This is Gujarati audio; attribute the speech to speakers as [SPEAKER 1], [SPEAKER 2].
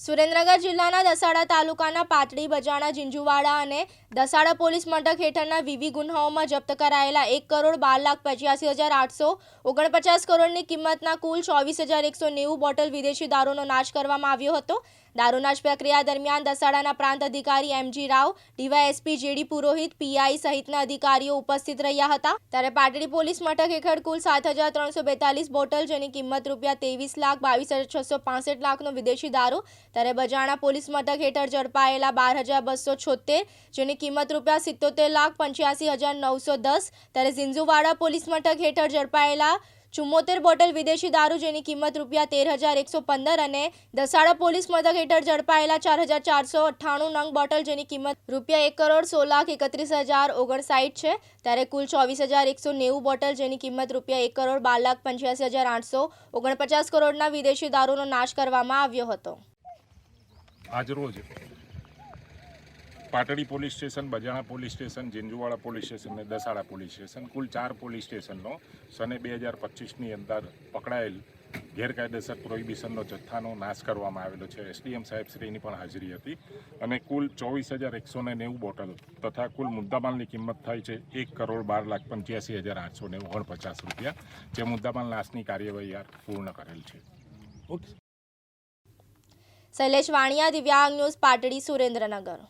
[SPEAKER 1] સુરેન્દ્રનગર જિલ્લાના દસાડા તાલુકાના પાતળી બજાણા જીંજુવાડા અને દસાડા પોલીસ મથક હેઠળના વિવિધ ગુનાઓમાં જપ્ત કરાયેલા એક કરોડ બાર લાખ પચ્યાસી હજાર આઠસો ઓગણપચાસ કરોડની કિંમતના કુલ ચોવીસ હજાર એકસો નેવું બોટલ વિદેશી દારૂનો નાશ કરવામાં આવ્યો હતો. દારૂનાશ પ્રક્રિયા દરમિયાન દસાડાના પ્રાંત અધિકારી MG Rao, DYSP JD Purohit, PI સહિતના અધિકારીઓ ઉપસ્થિત રહ્યા હતા. ત્યારે પાટડી પોલીસ મથક હેઠળ કુલ સાત હજાર ત્રણસો બેતાલીસ બોટલ જેની કિંમત રૂપિયા ત્રેવીસ લાખ બાવીસ હજાર છસો પાસઠ લાખનો વિદેશી દારૂ ત્યારે બજાણા પોલીસ મથક હેઠળ ઝડપાયેલા બાર હજાર બસો છોતેર, જેની કિંમત રૂપિયા સિત્તોતેર લાખ પંચ્યાસી હજાર નવસો દસ, ત્યારે ઝીંઝુવાડા પોલીસ મથક હેઠળ ઝડપાયેલા ચુમ્મોતેર બોટલ વિદેશી દારૂ, જેની કિંમત રૂપિયા તેર હજાર એકસો પંદર અને દસાડા પોલીસ મથક હેઠળ ઝડપાયેલા ચાર હજાર ચારસો અઠ્ઠાણું નંગ બોટલ, જેની કિંમત રૂપિયા એક કરોડ સોળ લાખ એકત્રીસ હજાર ઓગણસાઠ છે. ત્યારે કુલ ચોવીસ હજાર એકસો નેવું બોટલ, જેની કિંમત રૂપિયા એક કરોડ બાર લાખ પંચ્યાસી હજાર આઠસો ઓગણપચાસ કરોડના વિદેશી દારૂનો નાશ કરવામાં આવ્યો હતો.
[SPEAKER 2] આજરોજ Patdi police station, Bajana police station, Jhinjhuwada police station અને દસાડા પોલીસ સ્ટેશન કુલ ચાર પોલીસ સ્ટેશનનો સને બે હજાર પચીસની અંદર પકડાયેલ ગેરકાયદેસર પ્રોહિબિશનનો જથ્થાનો નાશ કરવામાં આવેલો છે. એસડીએમ સાહેબશ્રીની પણ હાજરી હતી અને કુલ ચોવીસ હજાર એકસો ને નેવું બોટલ તથા કુલ મુદ્દામાલની કિંમત થાય છે એક કરોડ બાર લાખ પંચ્યાસી હજાર આઠસો ને ઓગણપચાસ રૂપિયા. જે મુદ્દામાલ નાશની કાર્યવાહી પૂર્ણ કરેલ છે.
[SPEAKER 1] શૈલેષ વાણિયા દિવ્યાંગ ન્યૂઝ પાટડી સુરેન્દ્રનગર.